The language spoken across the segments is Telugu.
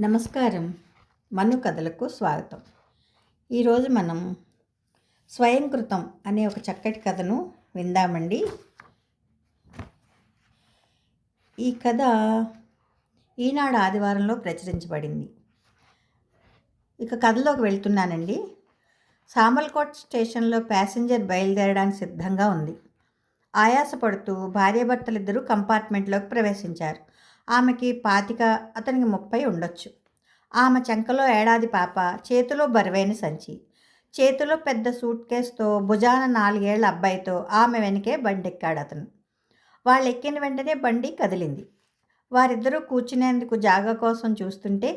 నమస్కారం. మను కథలకు స్వాగతం. ఈరోజు మనం స్వయంకృతం అనే ఒక చక్కటి కథను విందామండి. ఈ కథ ఈనాడు ఆదివారంలో ప్రచురించబడింది. ఇక కథలోకి వెళ్తున్నానండి. సామల్కోట్ స్టేషన్లో ప్యాసింజర్ బయలుదేరడానికి సిద్ధంగా ఉంది. ఆయాసపడుతూ భార్యాభర్తలిద్దరూ కంపార్ట్మెంట్లోకి ప్రవేశించారు. ఆమెకి పాతిక అతనికి ముప్పై ఉండొచ్చు. ఆమె చెంకలో ఏడాది పాప చేతిలో బరువైన సంచి. చేతిలో పెద్ద సూట్ కేసుతో భుజాన నాలుగేళ్ళ అబ్బాయితో ఆమె వెనకే బండెక్కాడు అతను. వాళ్ళు ఎక్కిన వెంటనే బండి కదిలింది. వారిద్దరూ కూర్చునేందుకు జాగా కోసం చూస్తుంటే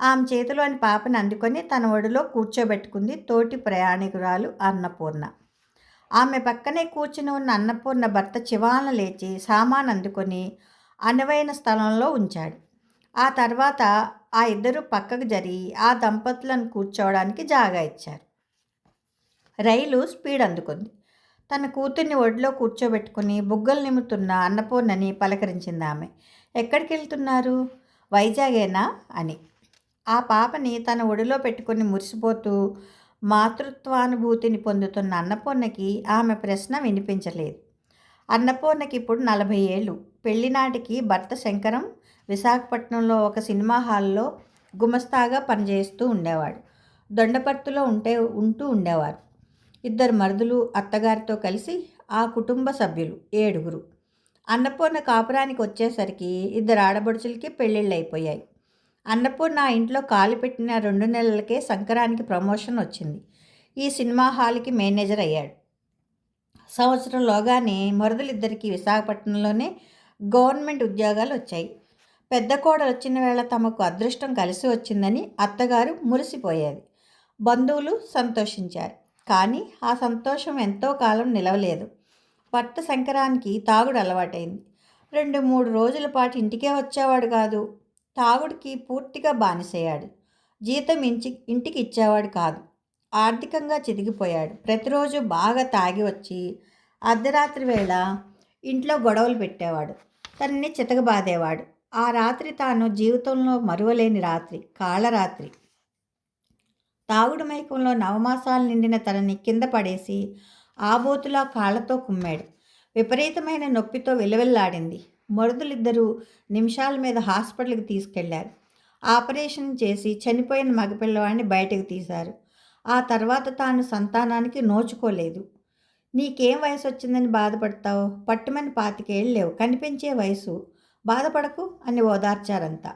ఆమె చేతిలోని పాపని అందుకొని తన ఒడిలో కూర్చోబెట్టుకుంది తోటి ప్రయాణికురాలు అన్నపూర్ణ. ఆమె పక్కనే కూర్చుని ఉన్న అన్నపూర్ణ భర్త చివాన లేచి సామాన్ అందుకొని అనువైన స్థలంలో ఉంచాడు. ఆ తర్వాత ఆ ఇద్దరు పక్కకు జరిగి ఆ దంపతులను కూర్చోవడానికి జాగా ఇచ్చారు. రైలు స్పీడ్ అందుకుంది. తన కూతుర్ని ఒడిలో కూర్చోబెట్టుకుని బుగ్గలు నిమ్ముతున్న అన్నపూర్ణని పలకరించింది ఆమె. ఎక్కడికి వెళ్తున్నారు వైజాగేనా? అని. ఆ పాపని తన ఒడిలో పెట్టుకుని మురిసిపోతూ మాతృత్వానుభూతిని పొందుతున్న అన్నపూర్ణకి ఆమె ప్రశ్న వినిపించలేదు. అన్నపూర్ణకి ఇప్పుడు నలభై ఏళ్ళు పెళ్ళినాటికి భర్త శంకరం విశాఖపట్నంలో ఒక సినిమా హాల్లో గుమస్తాగా పనిచేస్తూ ఉండేవాడు. దొండపర్తిలో ఉంటే ఉంటూ ఉండేవారు. ఇద్దరు మరుదులు అత్తగారితో కలిసి ఆ కుటుంబ సభ్యులు ఏడుగురు. అన్నపూర్ణ కాపురానికి వచ్చేసరికి ఇద్దరు ఆడబడుచులకి పెళ్ళిళ్ళు అయిపోయాయి అన్నపూర్ణ ఆ ఇంట్లో కాలు పెట్టిన రెండు నెలలకే శంకరానికి ప్రమోషన్ వచ్చింది. ఈ సినిమా హాల్కి మేనేజర్ అయ్యాడు సంవత్సరంలోగానే మరుదులిద్దరికీ విశాఖపట్నంలోనే గవర్నమెంట్ ఉద్యోగాలు వచ్చాయి. పెద్ద కోడలు వచ్చిన వేళ తమకు అదృష్టం కలిసి వచ్చిందని అత్తగారు మురిసిపోయేది. బంధువులు సంతోషించారు. కానీ ఆ సంతోషం ఎంతో కాలం నిలవలేదు. భర్త శంకరానికి తాగుడు అలవాటైంది. రెండు మూడు రోజుల పాటు ఇంటికే వచ్చేవాడు కాదు. తాగుడికి పూర్తిగా బానిసయ్యాడు. జీతం ఇంచి ఇంటికి ఇచ్చేవాడు కాదు. ఆర్థికంగా చిదిగిపోయాడు. ప్రతిరోజు బాగా తాగి వచ్చి అర్ధరాత్రి వేళ ఇంట్లో గొడవలు పెట్టేవాడు. తనని చితకబాదేవాడు. ఆ రాత్రి తాను జీవితంలో మరువలేని రాత్రి కాళరాత్రి తాగుడు మైకంలో నవమాసాలు నిండిన తనని కింద పడేసి ఆబోతులా కాళ్ళతో కుమ్మాడు. విపరీతమైన నొప్పితో విలవిల్లాడింది. మరుదులిద్దరూ నిమిషాల మీద హాస్పిటల్కి తీసుకెళ్ళారు. ఆపరేషన్ చేసి చనిపోయిన మగపిల్లవాడిని బయటకు తీశారు. ఆ తర్వాత తాను సంతానానికి నోచుకోలేదు. నీకేం వయసు వచ్చిందని బాధపడతావు? పట్టుమని పాతికేళ్ళు లేవు. కనిపించే వయసు. బాధపడకు అని ఓదార్చారంతా.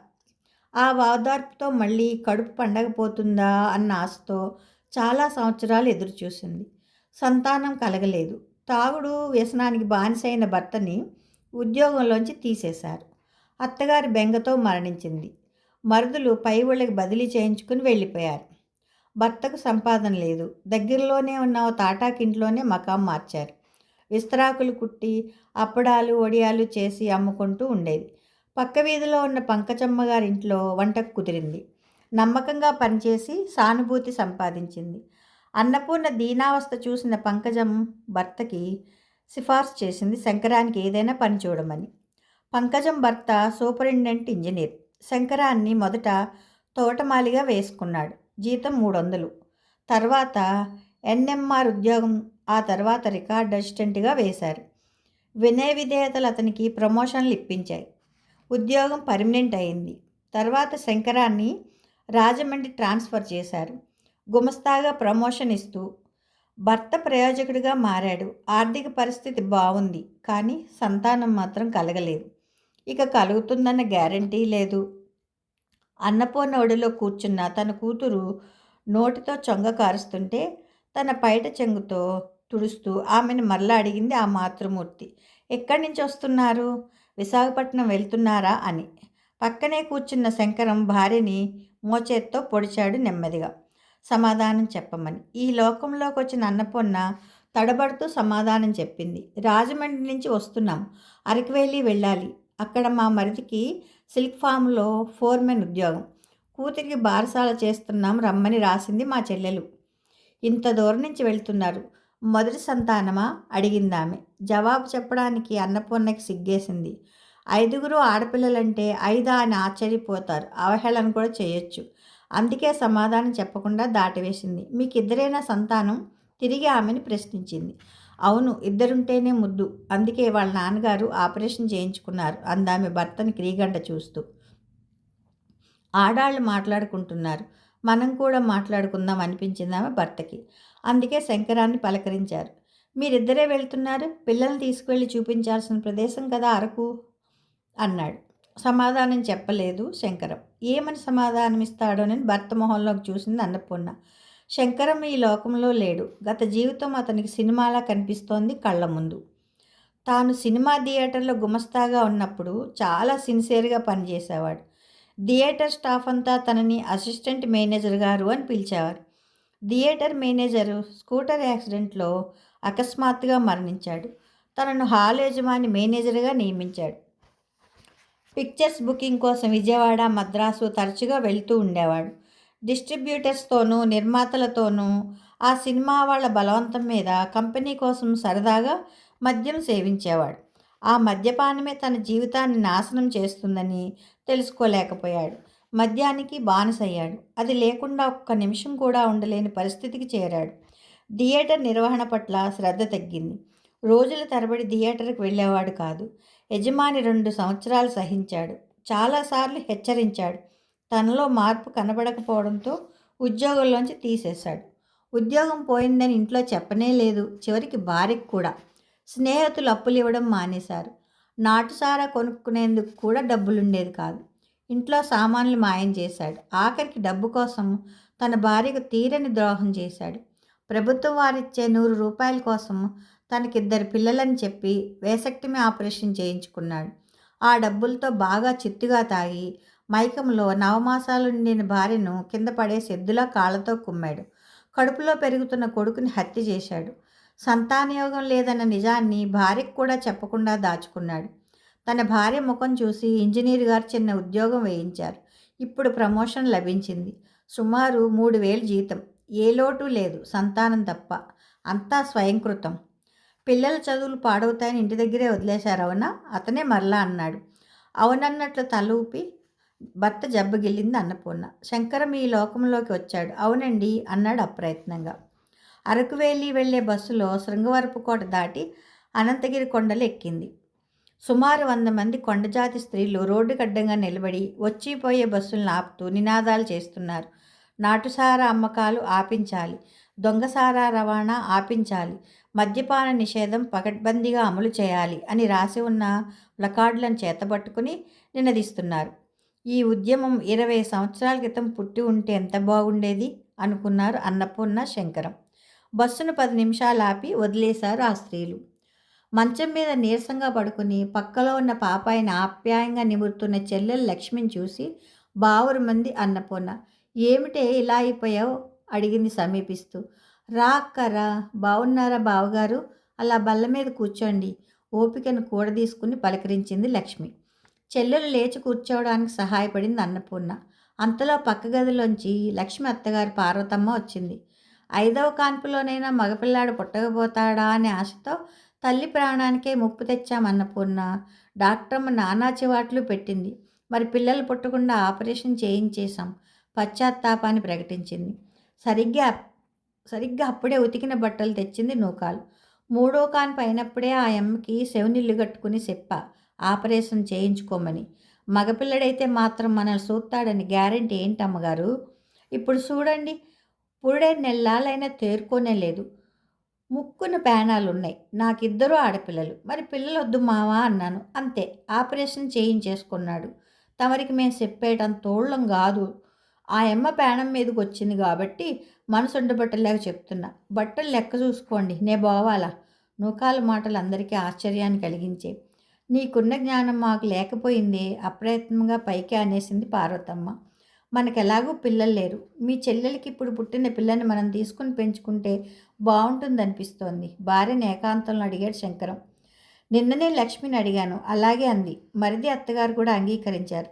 ఆ ఓదార్పుతో మళ్ళీ కడుపు పండగపోతుందా అన్న ఆశతో చాలా సంవత్సరాలు ఎదురుచూసింది. సంతానం కలగలేదు. తాగుడు వ్యసనానికి బానిసైన భర్తని ఉద్యోగంలోంచి తీసేశారు. అత్తగారి బెంగతో మరణించింది. మరుదులు పై ఊళ్ళకి బదిలీ చేయించుకుని వెళ్ళిపోయారు. భర్తకు సంపాదన లేదు. దగ్గరలోనే ఉన్న ఓ తాటాకింట్లోనే మకాం మార్చారు. విస్తరాకులు కుట్టి అప్పడాలు వడియాలు చేసి అమ్ముకుంటూ ఉండేది. పక్క వీధిలో ఉన్న పంకజమ్మ గారింట్లో వంటకు కుదిరింది. నమ్మకంగా పనిచేసి సానుభూతి సంపాదించింది. అన్నపూర్ణ దీనావస్థ చూసిన పంకజం భర్తకి సిఫార్సు చేసింది శంకరానికి ఏదైనా పని చూడమని. పంకజం భర్త సూపరింటెండెంట్ ఇంజనీర్. శంకరాన్ని మొదట తోటమాలిగా వేసుకున్నాడు. జీతం మూడు వందలు తర్వాత ఎన్ఎంఆర్ ఉద్యోగం ఆ తర్వాత రికార్డ్ అసిస్టెంట్గా వేశారు. వినయ విధేయతలు అతనికి ప్రమోషన్లు ఇప్పించాయి. ఉద్యోగం పర్మనెంట్ అయింది. తర్వాత శంకరాన్ని రాజమండ్రి ట్రాన్స్ఫర్ చేశారు. గుమస్తాగా ప్రమోషన్ ఇస్తూ భర్త ప్రయోజకుడిగా మారాడు. ఆర్థిక పరిస్థితి బాగుంది కానీ సంతానం మాత్రం కలగలేదు. ఇక కలుగుతుందన్న గ్యారంటీ లేదు. అన్నపూర్ణ ఒడిలో కూర్చున్న తన కూతురు నోటితో చొంగ కారుస్తుంటే తన పైట చెంగుతో తుడుస్తూ ఆమెను మరలా అడిగింది ఆ మాతృమూర్తి. ఎక్కడి నుంచి వస్తున్నారు? విశాఖపట్నం వెళ్తున్నారా? అని. పక్కనే కూర్చున్న శంకరం భార్యని మోచేత్తో పొడిచాడు నెమ్మదిగా. సమాధానం చెప్పమని. ఈ లోకంలోకి వచ్చిన అన్నపూర్ణ తడబడుతూ సమాధానం చెప్పింది. రాజమండ్రి నుంచి వస్తున్నాం. అరకువేలి వెళ్ళాలి. అక్కడ మా మరిదికి సిల్క్ ఫామ్లో ఫోర్మెన్ ఉద్యోగం. కూతురికి బారసాల చేస్తున్నాం రమ్మని రాసింది మా చెల్లెలు. ఇంత దూరం నుంచి వెళ్తున్నారు. మొదటి సంతానమా? అడిగిందామె. జవాబు చెప్పడానికి అన్నపూర్ణకి సిగ్గేసింది. ఐదుగురు ఆడపిల్లలంటే ఐదా అని ఆశ్చర్యపోతారు. అవహేళన కూడా చేయొచ్చు. అందుకే సమాధానం చెప్పకుండా దాటివేసింది. మీకు ఇద్దరైనా సంతానం? తిరిగి ఆమెను ప్రశ్నించింది. అవును ఇద్దరుంటేనే ముద్దు. అందుకే వాళ్ళ నాన్నగారు ఆపరేషన్ చేయించుకున్నారు. అందామె భర్తని క్రీగంట చూస్తూ. ఆడాళ్ళు మాట్లాడుకుంటున్నారు. మనం కూడా మాట్లాడుకుందాం అనిపించింది ఆమె భర్తకి. అందుకే శంకరాన్ని పలకరించారు. మీరిద్దరే వెళ్తున్నారు? పిల్లల్ని తీసుకువెళ్ళి చూపించాల్సిన ప్రదేశం కదా అరకు? అన్నాడు. సమాధానం చెప్పలేదు శంకరం. ఏమని సమాధానం ఇస్తాడోనని భర్త మొహంలోకి చూసింది అన్నపూర్ణ. శంకరం ఈ లోకంలో లేడు. గత జీవితం అతనికి సినిమాలా కనిపిస్తోంది కళ్ళ ముందు. తాను సినిమా థియేటర్లో గుమస్తాగా ఉన్నప్పుడు చాలా సిన్సియర్గా పనిచేసేవాడు. థియేటర్ స్టాఫ్ అంతా తనని అసిస్టెంట్ మేనేజర్ గారు అని పిలిచేవారు. థియేటర్ మేనేజరు స్కూటర్ యాక్సిడెంట్లో అకస్మాత్తుగా మరణించాడు. తనను హాల్ యజమాని మేనేజర్గా నియమించాడు. పిక్చర్స్ బుకింగ్ కోసం విజయవాడ మద్రాసు తరచుగా వెళ్తూ ఉండేవాడు. డిస్ట్రిబ్యూటర్స్తోనూ నిర్మాతలతోనూ ఆ సినిమా వాళ్ళ బలవంతం మీద కంపెనీ కోసం సరదాగా మద్యం సేవించేవాడు. ఆ మద్యపానమే తన జీవితాన్ని నాశనం చేస్తుందని తెలుసుకోలేకపోయాడు. మద్యానికి బానిసయ్యాడు. అది లేకుండా ఒక్క నిమిషం కూడా ఉండలేని పరిస్థితికి చేరాడు. థియేటర్ నిర్వహణ పట్ల శ్రద్ధ తగ్గింది. రోజుల తరబడి థియేటర్కి వెళ్ళేవాడు కాదు. యజమాని రెండు సంవత్సరాలు సహించాడు. చాలాసార్లు హెచ్చరించాడు. తనలో మార్పు కనబడకపోవడంతో ఉద్యోగంలోంచి తీసేశాడు. ఉద్యోగం పోయిందని ఇంట్లో చెప్పనే లేదు చివరికి భార్యకు కూడా. స్నేహితులు అప్పులు ఇవ్వడం మానేశారు. నాటుసారా కొనుక్కునేందుకు కూడా డబ్బులుండేది కాదు. ఇంట్లో సామాన్లు మాయం చేశాడు. ఆఖరికి డబ్బు కోసం తన భార్యకు తీరని ద్రోహం చేశాడు. ప్రభుత్వం వారిచ్చే నూరు రూపాయల కోసం తనకిద్దరు పిల్లలని చెప్పి వేసక్టమీ ఆపరేషన్ చేయించుకున్నాడు. ఆ డబ్బులతో బాగా చిత్తుగా తాగి మైకంలో నవమాసాలు నిండిన భార్యను కింద పడే ఎద్దులా కాళ్ళతో కుమ్మాడు. కడుపులో పెరుగుతున్న కొడుకుని హత్య చేశాడు. సంతానయోగం లేదన్న నిజాన్ని భార్యకు కూడా చెప్పకుండా దాచుకున్నాడు. తన భార్య ముఖం చూసి ఇంజనీర్ గారు చిన్న ఉద్యోగం వేయించారు. ఇప్పుడు ప్రమోషన్ లభించింది. సుమారు మూడు వేలు జీతం. ఏ లోటు లేదు. సంతానం తప్ప. అంతా స్వయంకృతం. పిల్లల చదువులు పాడవుతాయని ఇంటి దగ్గరే వదిలేశారు అవునా. అతనే మరలా అన్నాడు. అవునన్నట్లు తల ఊపి భర్త జబ్బగిల్లింది అన్నపూర్ణ. శంకరం ఈ లోకంలోకి వచ్చాడు. అవునండి అన్నాడు అప్రయత్నంగా. అరకువేలి వెళ్ళే బస్సులో శృంగవరపుకోట దాటి అనంతగిరి కొండలు ఎక్కింది. సుమారు వంద మంది కొండజాతి స్త్రీలు రోడ్డు గడ్డంగా నిలబడి వచ్చిపోయే బస్సులను ఆపుతూ నినాదాలు చేస్తున్నారు. నాటుసారా అమ్మకాలు ఆపించాలి. దొంగసారా రవాణా ఆపించాలి. మద్యపాన నిషేధం పకడ్బందీగా అమలు చేయాలి అని రాసి ఉన్న ప్లకార్డులను చేతబట్టుకుని నినదిస్తున్నారు. ఈ ఉద్యమం ఇరవై సంవత్సరాల క్రితం పుట్టి ఉంటే ఎంత బాగుండేది? అనుకున్నారు అన్నపూర్ణ శంకరం. బస్సును పది నిమిషాలు ఆపి వదిలేశారు ఆ స్త్రీలు. మంచం మీద నీరసంగా పడుకుని పక్కలో ఉన్న పాపాయిని ఆప్యాయంగా నిమురుతున్న చెల్లెలు లక్ష్మిని చూసి బావురు మంది అన్నపూర్ణ ఏమిటే ఇలా అయిపోయావు? అడిగింది సమీపిస్తూ. రా అక్కరా బాగున్నారా బావగారు? అలా బల్ల మీద కూర్చోండి. ఓపికను కూడదీసుకుని పలకరించింది లక్ష్మి. చెల్లెలు లేచి కూర్చోవడానికి సహాయపడింది అన్నపూర్ణ. అంతలో పక్క గదిలోంచి లక్ష్మి అత్తగారి పార్వతమ్మ వచ్చింది. ఐదవ కాన్పులోనైనా మగపిల్లాడు పుట్టకపోతాడా అనే ఆశతో తల్లి ప్రాణానికే ముప్పు తెచ్చామన్నపూర్ణ డాక్టర్మ నానా చివాట్లు పెట్టింది. మరి పిల్లలు పుట్టకుండా ఆపరేషన్ చేయించేశాం. పశ్చాత్తాపాన్ని ప్రకటించింది. సరిగ్గా సరిగ్గా అప్పుడే ఉతికిన బట్టలు తెచ్చింది నూకాలు. మూడో కాన్పు అయినప్పుడే ఆ అమ్మకి సెవనిల్లు కట్టుకుని చెప్ప. ఆపరేషన్ చేయించుకోమని. మగపిల్లడైతే మాత్రం మనల్ని చూస్తాడని గ్యారంటీ ఏంటమ్మగారు? ఇప్పుడు చూడండి పురుడే నెల్లాలైనా తేరుకోనే లేదు. ముక్కున పేనాలు ఉన్నాయి నాకిద్దరు ఆడపిల్లలు. మరి పిల్లలు వద్దు మావా అన్నాను. అంతే ఆపరేషన్ చేయించేసుకున్నాడు. తమరికి మేము చెప్పేయటం తోళ్ళం కాదు. ఆ అమ్మ పేణం మీదకి వచ్చింది కాబట్టి మనసు ఉండబట్టలేక చెప్తున్నా. బట్టలు లెక్క చూసుకోండి. నే బావాలా? నూకాల మాటలు అందరికీ ఆశ్చర్యాన్ని కలిగించే నీకున్న జ్ఞానం మాకు లేకపోయిందే అప్రయత్నంగా పైకి అనేసింది పార్వతమ్మ. మనకెలాగూ పిల్లలు లేరు. మీ చెల్లెలకి ఇప్పుడు పుట్టిన పిల్లని మనం తీసుకుని పెంచుకుంటే బాగుంటుంది అనిపిస్తోంది భార్యని ఏకాంతంలో అడిగాడు శంకరం. నిన్ననే లక్ష్మిని అడిగాను. అలాగే అంది. మరిది అత్తగారు కూడా అంగీకరించారు.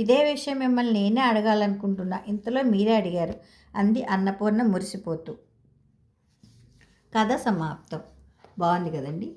ఇదే విషయం మిమ్మల్ని నేనే అడగాలనుకుంటున్నా. ఇంతలో మీరే అడిగారు. అంది అన్నపూర్ణ మురిసిపోతూ. కథ సమాప్తం. బాగుంది కదండి?